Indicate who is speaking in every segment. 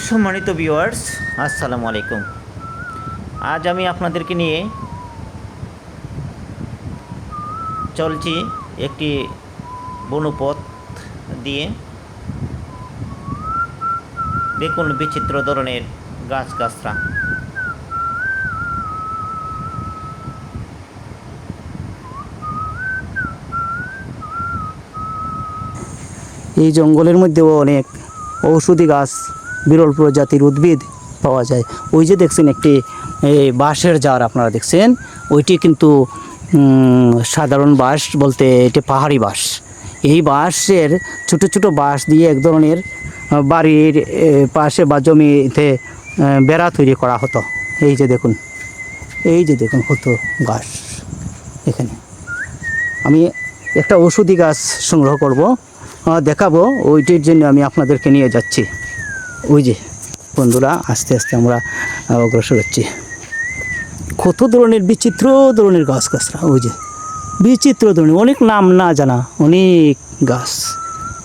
Speaker 1: সম্মানিত ভিউয়ার্স আসসালামু আলাইকুম। আজ আমি আপনাদেরকে নিয়ে চলছি একটি বনপথ দিয়ে। দেখুন বিচিত্র ধরনের গাছ গাছগাছরা।
Speaker 2: এই জঙ্গলের মধ্যেও অনেক ঔষধি গাছ বিরল প্রজাতির উদ্ভিদ পাওয়া যায়। ওই যে দেখছেন একটি এই বাঁশের জার আপনারা দেখছেন। ওইটি কিন্তু সাধারণ বাঁশ বলতে এটি পাহাড়ি বাঁশ। এই বাঁশের ছোট ছোট বাঁশ দিয়ে এক ধরনের বাড়ির পাশে বা জমিতে বেড়া তৈরি করা হতো। এই যে দেখুন, এই যে দেখুন হতো গাছ এখানে। আমি একটা ওষুধি গাছ সংগ্রহ করব দেখাবো, ওইটির জন্য আমি আপনাদেরকে নিয়ে যাচ্ছি। ওই যে বন্ধুরা, আস্তে আস্তে আমরা অগ্রসর হচ্ছি। কত ধরনের বিচিত্র ধরনের গাছ গাছরা, ওই যে বিচিত্র ধরনের, অনেক নাম না জানা, অনেক গাছ।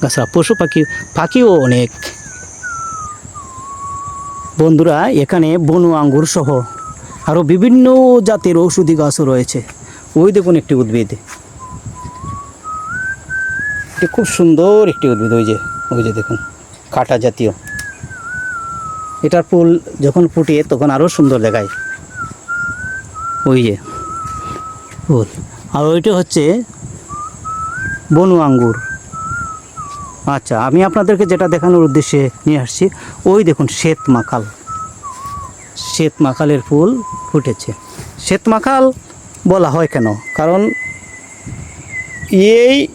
Speaker 2: গাছরা পশু পাখি, পাখিও অনেক। বন্ধুরা, এখানে বনু আঙ্গুর সহ আরও বিভিন্ন জাতের ঔষধি গাছও রয়েছে। ওই দেখুন একটি উদ্ভিদ। খুব সুন্দর একটি উদ্ভিদ, ওই যে ওই যে দেখুন, কাটা জাতীয়। এটার ফুল যখন ফুটে তখন আরও সুন্দর দেখায়। ওই যে, ফুল। আর ওইটা হচ্ছে বনু আঙ্গুর। আচ্ছা আমি আপনাদেরকে যেটা দেখানোর উদ্দেশ্যে নিয়ে আসছি, ওই দেখুন শ্বেত মাখাল। শ্বেত মাখালের ফুল ফুটেছে। শ্বেত মাখাল বলা হয় কেন? কারণ এই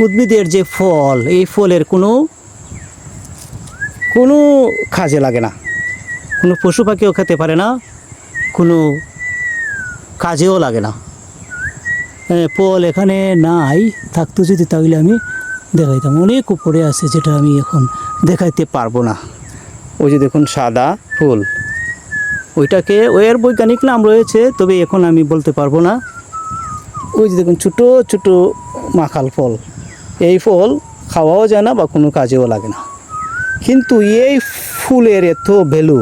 Speaker 2: উদ্ভিদের যে ফল, এই ফলের কোনো কোনো কাজে লাগে না। কোনো পশু পাখিও খেতে পারে না, কোনো কাজেও লাগে না। ফল এখানে নাই, থাকতো যদি তাহলে আমি দেখাইতাম। অনেক উপরে আছে যেটা আমি এখন দেখাইতে পারব না। ওই যে দেখুন সাদা ফুল। ওইটাকে ওয়ের বৈজ্ঞানিক নাম রয়েছে, তবে এখন আমি বলতে পারব না। ওই যে দেখুন ছোটো ছোটো মাখাল ফল। এই ফল খাওয়াও যায় না বা কোনো কাজেও লাগে না। কিন্তু এই ফুলের এত ভ্যালু,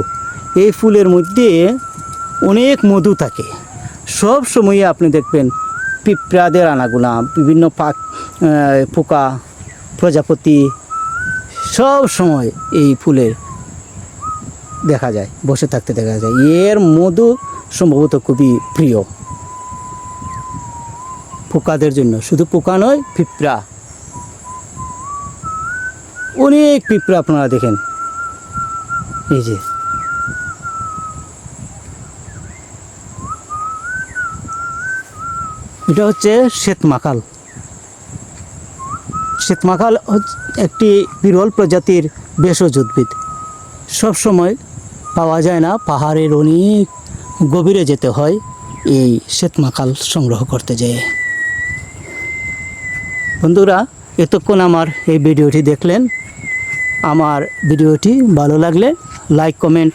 Speaker 2: এই ফুলের মধ্যে অনেক মধু থাকে। সব সময় আপনি দেখবেন পিঁপড়াদের আনাগুলা বিভিন্ন পাক পোকা, প্রজাপতি, সব সময় এই ফুলের দেখা যায়, বসে থাকতে দেখা যায়। এর মধু সম্ভবত খুবই প্রিয়। পোকাদের জন্য, শুধু পোকা নয়, পিঁপড়া। অনেক পিঁপড়া আপনারা দেখেন। এই যে। এটা হচ্ছে শ্বেতমাকাল শ্বেতমাকাল একটি বিরল প্রজাতির ভেষজ উদ্ভিদ। সবসময় পাওয়া যায় না, পাহাড়ের অনেক গভীরে যেতে হয়, এই শ্বেতমাকাল সংগ্রহ করতে যেয়ে। বন্ধুরা, এতক্ষণ আমার এই ভিডিওটি দেখলেন। আমার ভিডিওটি ভালো লাগলে লাইক, কমেন্ট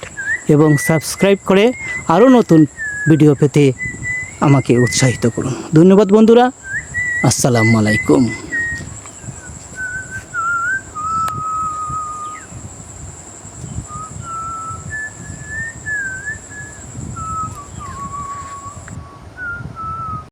Speaker 2: এবং সাবস্ক্রাইব করে আরও নতুন ভিডিও পেতে আমাকে উৎসাহিত করুন। ধন্যবাদ বন্ধুরা। আসসালামু আলাইকুম।